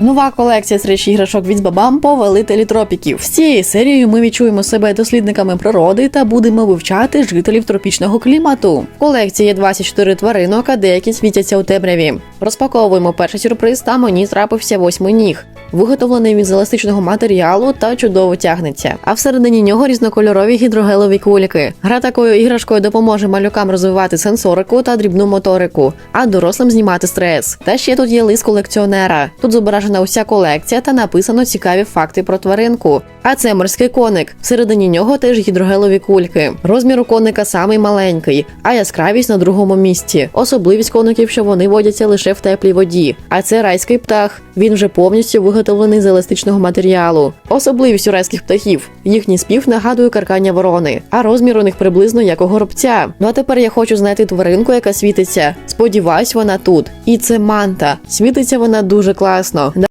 Нова колекція речі іграшок від Бабам повелителі тропіків. З цією серією ми відчуємо себе дослідниками природи та будемо вивчати жителів тропічного клімату. В колекції є 24 тваринок, а деякі світяться у темряві. Розпаковуємо перший сюрприз, та мені трапився восьминіг. Виготовлений він еластичного матеріалу та чудово тягнеться. А всередині нього різнокольорові гідрогелові кульки. Гра такою іграшкою допоможе малюкам розвивати сенсорику та дрібну моторику, а дорослим знімати стрес. Та ще тут є лист колекціонера. Тут зображена уся колекція та написано цікаві факти про тваринку. А це морський коник. Всередині нього теж гідрогелові кульки. Розмір у коника самий маленький, а яскравість на другому місці. Особливість коників, що вони водяться лише в теплій воді. А це райський птах. Він вже повністю виготовлений з еластичного матеріалу. Особливість уральських птахів. Їхній спів нагадує каркання ворони, а розмір у них приблизно як у горобця. Ну а тепер я хочу знайти тваринку, яка світиться. Сподіваюсь, вона тут. І це манта. Світиться вона дуже класно.